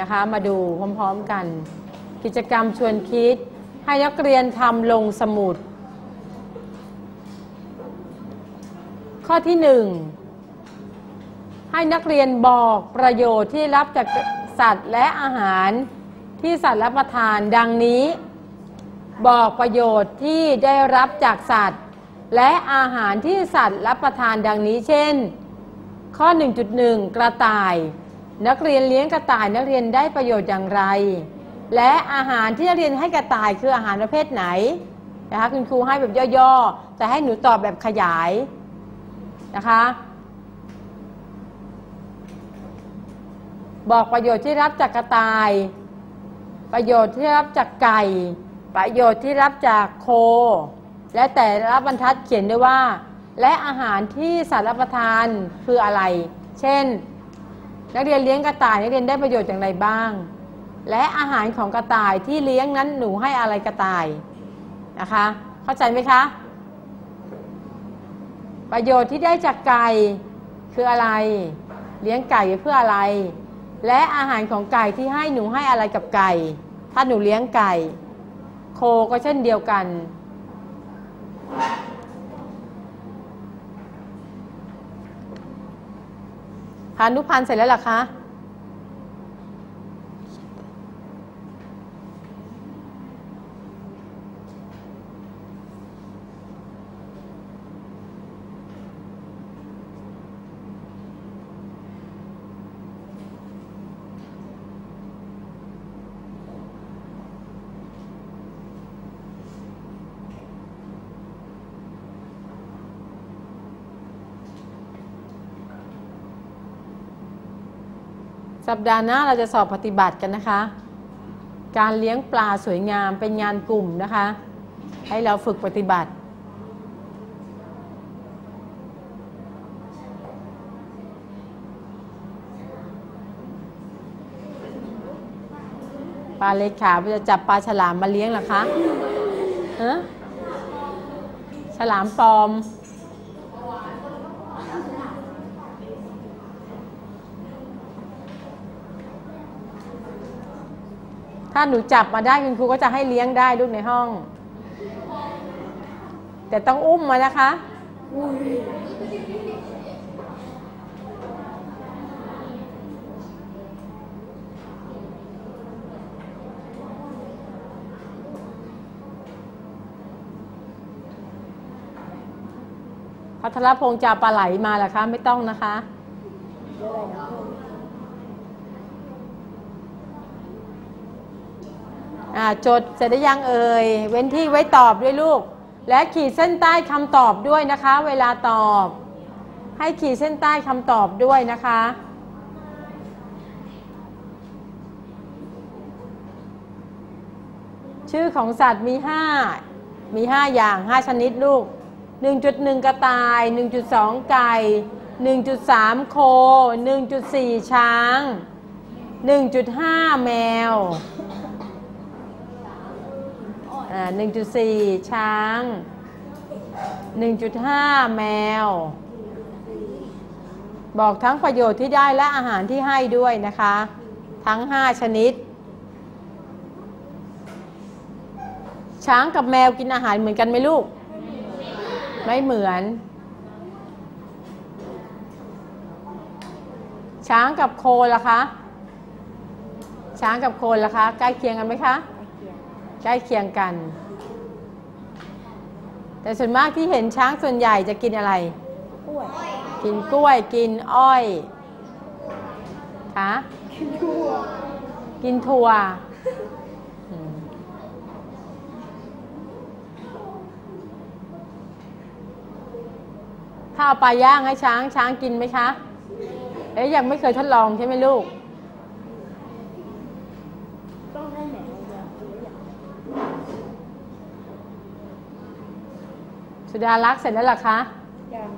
นะคะ มาดูพร้อมๆกัน กิจกรรมชวนคิด ให้นักเรียนทำลงสมุด ข้อที่หนึ่งให้นักเรียนบอกประโยชน์ที่รับจากสัตว์และอาหารที่สัตว์รับประทานดังนี้ บอกประโยชน์ที่ได้รับจากสัตว์ และอาหารที่สัตว์รับประทานดังนี้ เช่น ข้อ 1.1 กระต่าย นักเรียนเลี้ยงกระต่ายนักเรียนได้ประโยชน์อย่างไร และอาหารที่นักเรียนให้กระต่ายคืออาหารประเภทไหนนะคะคุณครูให้แบบย่อๆ แต่ให้หนูตอบแบบขยายนะคะ บอกประโยชน์ที่รับจากกระต่าย ประโยชน์ที่รับจากไก่ ประโยชน์ที่รับจากโค และแต่ละบรรทัดเขียนด้วยว่า และอาหารที่สัตว์รับประทานคืออะไร เช่น นักเรียนเลี้ยงกระต่ายนักเรียนได้ประโยชน์อย่างไรบ้าง และอาหารของกระต่ายที่เลี้ยงนั้นหนูให้อะไรกระต่ายนะคะ เข้าใจไหมคะ ประโยชน์ที่ได้จากไก่คืออะไร เลี้ยงไก่เพื่ออะไร และอาหารของไก่ที่ให้หนูให้อะไรกับไก่ ถ้าหนูเลี้ยงไก่ โคก็เช่นเดียวกัน พานุพันธ์เสร็จแล้วหรอคะ สัปดาห์หน้าเราจะสอบปฏิบัติกันนะคะ การเลี้ยงปลาสวยงามเป็นงานกลุ่มนะคะ ให้เราฝึกปฏิบัติ ปลาเล็กขาจะจับปลาฉลามมาเลี้ยงหรอคะฮะฉลามปลอม ถ้าหนูจับมาได้คุณครูก็จะให้เลี้ยงได้ลูกในห้อง แต่ต้องอุ้มมานะคะพัทรพงษ์จะเอาปลาไหลมาเหรอคะ ไม่ต้องนะคะ อ่า จดเสร็จได้ยังเอ่ย เว้นที่ไว้ตอบด้วยลูก และขีดเส้นใต้คำตอบด้วยนะคะ เวลาตอบ ให้ขีดเส้นใต้คำตอบด้วยนะคะชื่อของสัตว์มี 5 มี 5 อย่าง 5 ชนิดลูก 1.1 กระต่าย 1.2 ไก่ 1.3 โค 1.4 ช้าง 1.5 แมวอ่า 1.4 ช้าง 1.5 แมว บอกทั้งประโยชน์ที่ได้และอาหารที่ให้ด้วยนะคะ ทั้ง 5 ชนิด ช้างกับแมวกินอาหารเหมือนกันไหมลูก ไม่เหมือน ช้างกับโคล่ะคะ ช้างกับโคล่ะคะ ใกล้เคียงกันไหมคะ ใกล้เคียงกัน แต่ส่วนมากที่เห็นช้างส่วนใหญ่จะกินอะไร กล้วย กินกล้วย กินอ้อยคะกินถั่วอืมถ้าเอาปลาย่างให้ช้างช้างกินไหมคะ เอ๊ยยังไม่เคยทดลองใช่ไหมลูก ต้องให้แหนมเดียวหรืออย่าง สุ ดารักษ์เสร็จแล้วเหรอคะยัง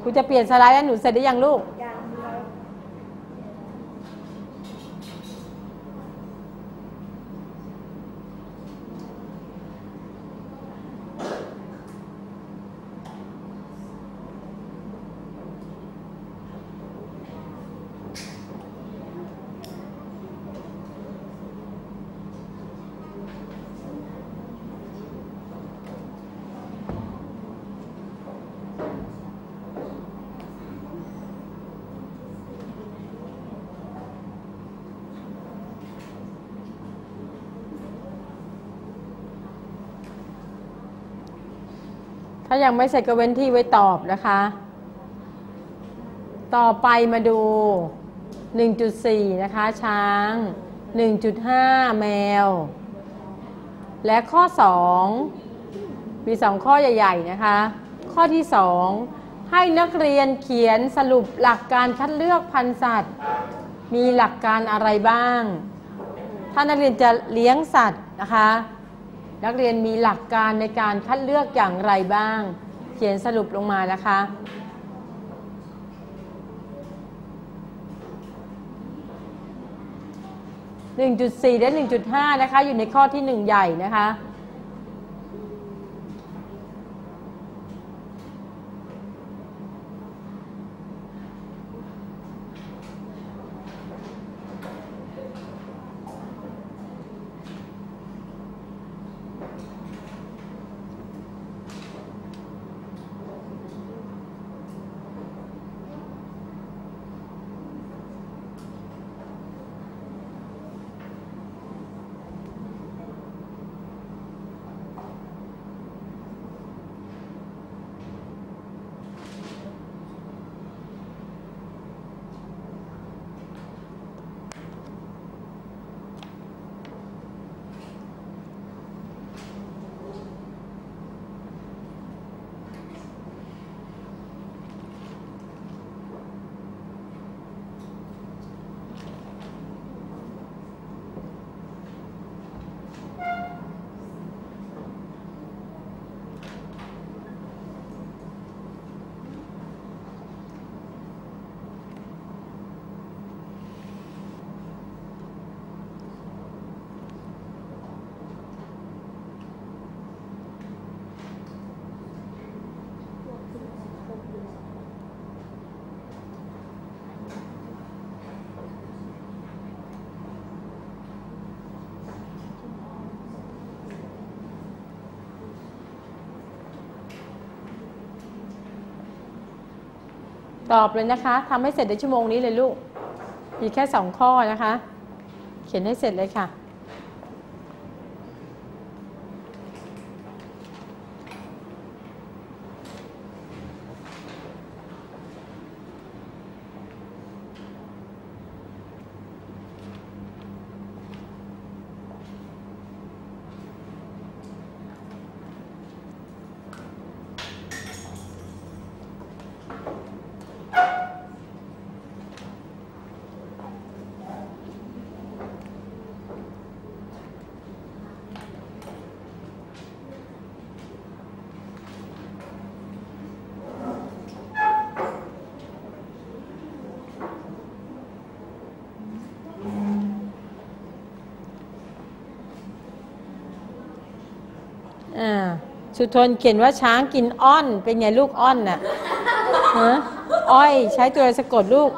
ครูจะเปลี่ยนสไลด์แล้วหนูเสร็จได้ยังลูกายังไม่เสร็จก็เว้นที่ไว้ตอบนะคะ ต่อไปมาดู 1.4 นะคะ ช้าง 1.5 แมว และข้อ 2 มี 2 ข้อใหญ่ ๆ นะคะ ข้อที่ 2 ให้นักเรียนเขียนสรุปหลักการคัดเลือกพันธุ์สัตว์ มีหลักการอะไรบ้าง ถ้านักเรียนจะเลี้ยงสัตว์นะคะ นักเรียนมีหลักการในการคัดเลือกอย่างไรบ้าง เขียนสรุปลงมานะคะ1.4 และ 1.5 นะคะ อยู่ในข้อที่ 1 ใหญ่นะคะ ตอบเลยนะคะทำให้เสร็จในชั่วโมงนี้เลยลูก มีแค่สองข้อนะคะ เขียนให้เสร็จเลยค่ะ อ่า สุทนเขียนว่าช้างกินอ้อน เป็นไงลูกอ้อนน่ะฮะอ้อยใช้ตัวอะไรสะกดลูก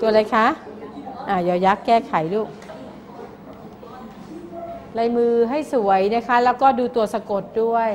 ตัวอะไรคะ อ่ายอยักษ์แก้ไขลูก ลายมือให้สวยนะคะ แล้วก็ดูตัวสะกดด้วย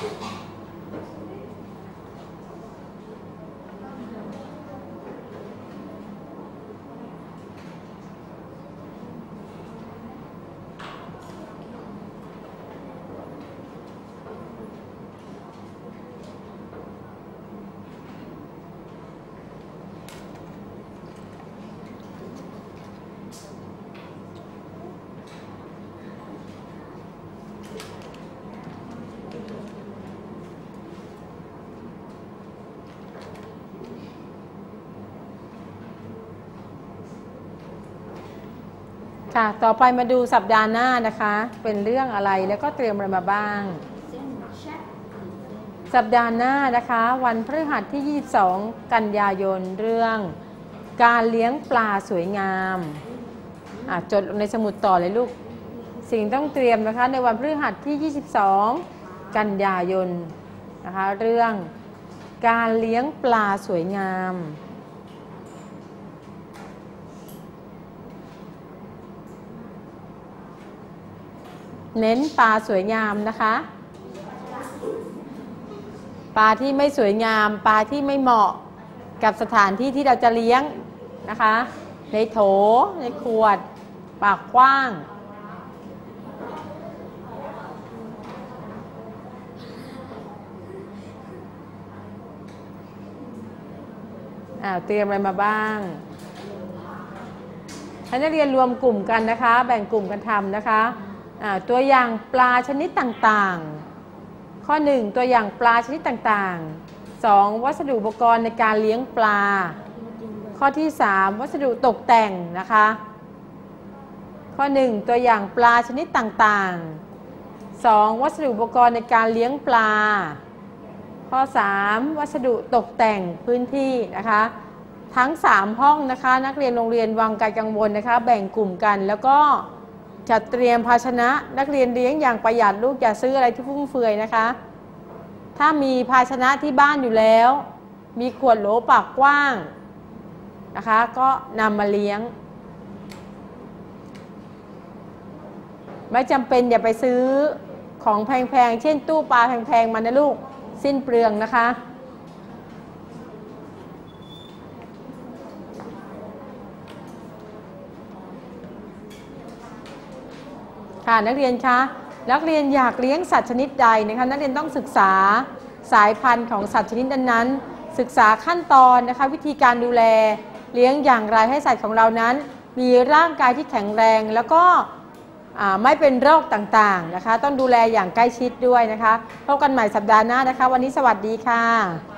gospel. ค่ะ ต่อไปมาดูสัปดาห์หน้านะคะ เป็นเรื่องอะไรแล้วก็เตรียมอะไรมาบ้าง สัปดาห์หน้านะคะ วันพฤหัสที่ 22 กันยายนเรื่อง การเลี้ยงปลาสวยงามจดในสมุดต่อเลยลูก สิ่งต้องเตรียมนะคะ ในวันพฤหัสที่ 22 กันยายนนะคะ เรื่องการเลี้ยงปลาสวยงาม เน้นปลาสวยงามนะคะ ปลาที่ไม่สวยงาม ปลาที่ไม่เหมาะกับสถานที่ที่เราจะเลี้ยงนะคะ ในโถในขวด ปากกว้างอ่าเตรียมอะไรมาบ้างให้นักเรียนรวมกลุ่มกันนะคะ แบ่งกลุ่มกันทำนะคะ ตัวอย่างปลาชนิดต่างๆ ข้อ 1 ตัวอย่างปลาชนิดต่างๆ 2. วัสดุอุปกรณ์ในการเลี้ยงปลา ข้อที่ 3 วัสดุตกแต่งนะคะ ข้อ 1 ตัวอย่างปลาชนิดต่างๆ 2. วัสดุอุปกรณ์ในการเลี้ยงปลา ข้อ 3 วัสดุตกแต่งพื้นที่นะคะ ทั้ง 3 ห้องนะคะ นักเรียนโรงเรียนวังไกลกังวลนะคะ แบ่งกลุ่มกันแล้วก็ จัดเตรียมภาชนะนักเรียนเลี้ยงอย่างประหยัดลูกอย่าซื้ออะไรที่ฟุ่มเฟือยนะคะ ถ้ามีภาชนะที่บ้านอยู่แล้ว มีขวดโหลปากกว้างนะคะ ก็นำมาเลี้ยง ไม่จำเป็นอย่าไปซื้อของแพงๆ เช่นตู้ปลาแพงๆ มานะลูก สิ้นเปลืองนะคะ ค่ะนักเรียนคะนักเรียนอยากเลี้ยงสัตว์ชนิดใดนะคะนักเรียนต้องศึกษาสายพันธุ์ของสัตว์ชนิดนั้นๆศึกษาขั้นตอนนะคะวิธีการดูแลเลี้ยงอย่างไรให้สัตว์ของเรานั้น มีร่างกายที่แข็งแรงแล้วก็ไม่เป็นโรคต่างๆนะคะ ต้องดูแลอย่างใกล้ชิดด้วยนะคะพบกันใหม่สัปดาห์หน้านะคะ วันนี้สวัสดีค่ะ